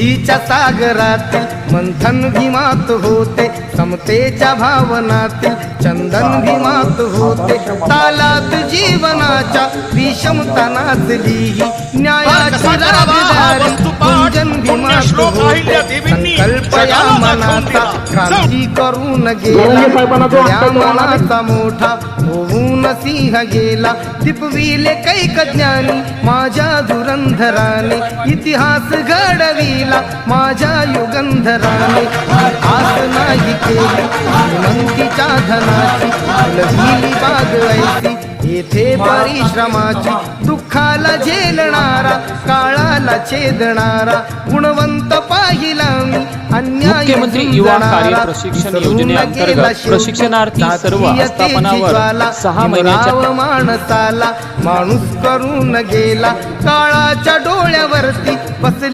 बुद्धीच्या सागरातील मंथन भीमात होते समतेच्या भावनातील चंदन भीमात होते. तालात जीवनाच्या विषमता नाचली ही न्यायाची राजधानी गुंजन भीमात होते. मनाचा क्रांती करून गेला या मनाचा मोठा होऊन सिंह गेला दिपविले कैक ज्ञानी माझ्या धुरंधराने इतिहास घडविला माझ्या युगंधराने आस नाही केली श्रीमंतीच्या धनाची फुलविली बाग ऐसी येथे परिश्रमाची दुःखाला झेलणारा काळाला छेदणारा गुणवंत पाहिला मुख्यमंत्री युवा कार्य प्रशिक्षण योजनेअंतर्गत प्रशिक्षणार्थी सर्व आस्थापनावर सहा महिन्याच्या माणसाला माणूस करून गेला. काळाच्या डोळ्यावरती बसली